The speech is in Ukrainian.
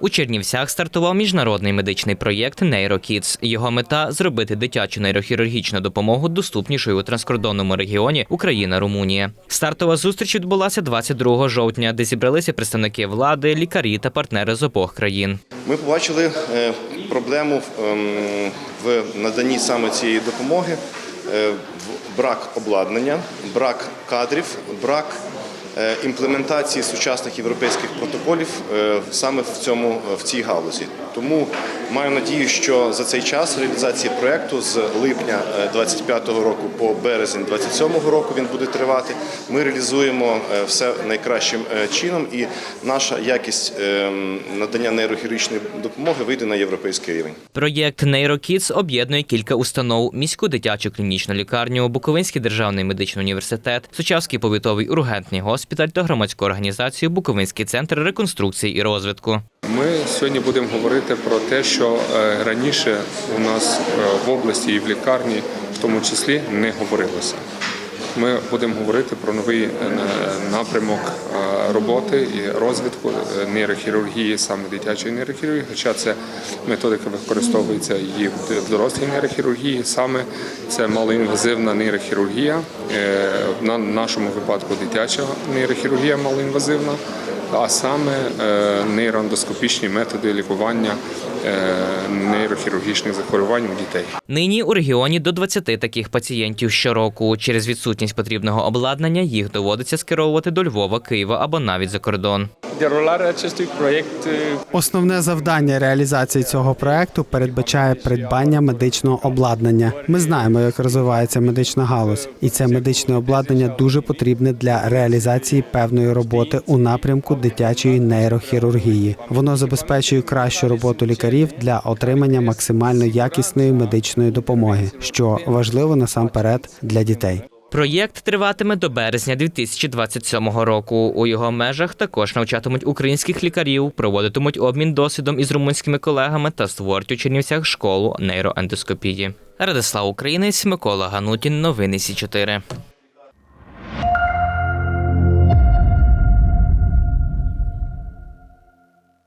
У Чернівцях стартував міжнародний медичний проєкт NeuroKids. Його мета зробити дитячу нейрохірургічну допомогу доступнішою у транскордонному регіоні Україна-Румунія. Стартова зустріч відбулася 22 жовтня, де зібралися представники влади, лікарі та партнери з обох країн. Ми побачили е, проблему ем, в наданні саме цієї допомоги, е, брак обладнання, брак кадрів, брак імплементації сучасних європейських протоколів е, саме в цьому в цій галузі. Тому маю надію, що за цей час реалізації проекту з липня 25-го року по березень 27-го року він буде тривати. Ми реалізуємо е, все найкращим е, чином, і наша якість е, надання нейрохірургічної допомоги вийде на європейський рівень. Проєкт NeuroKids об'єднує кілька установ: міську дитячу клінічну лікарню, Буковинський державний медичний університет, Сучавський повітовий ургентний госпіталь та громадську організацію Буковинський центр реконструкції і розвитку. Ми сьогодні будемо говорити про те, що е, раніше у нас е, в області і в лікарні, в тому числі, не говорилося. Ми будемо говорити про новий е, напрямок е, роботи і розвитку е, нейрохірургії, саме дитячої нейрохірургії, хоча це методика використовується і в дорослій нейрохірургії, саме це малоінвазивна нейрохірургія, е, на нашому випадку дитяча нейрохірургія малоінвазивна а саме е, нейроендоскопічні методи лікування е, нейрохірургічних захворювань у дітей. Нині у регіоні до 20 таких пацієнтів щороку. Через відсутність потрібного обладнання їх доводиться скеровувати до Львова, Києва або навіть за кордон. Acestui proiect uh, Основне завдання реалізації цього проекту передбачає придбання медичного обладнання. Ми знаємо, як розвивається медична галузь, і це медичне обладнання дуже потрібне для реалізації певної роботи у напрямку дитячої нейрохірургії. Воно забезпечує кращу роботу лікарів для отримання максимально якісної медичної допомоги, що важливо насамперед для дітей. Проєкт триватиме до березня 2027 року. У його межах також навчатимуть українських лікарів, проводитимуть обмін досвідом із румунськими колегами та створять у Чернівцях школу нейроендоскопії. Радислав Українець, Микола Ганутін. Новини Сі 4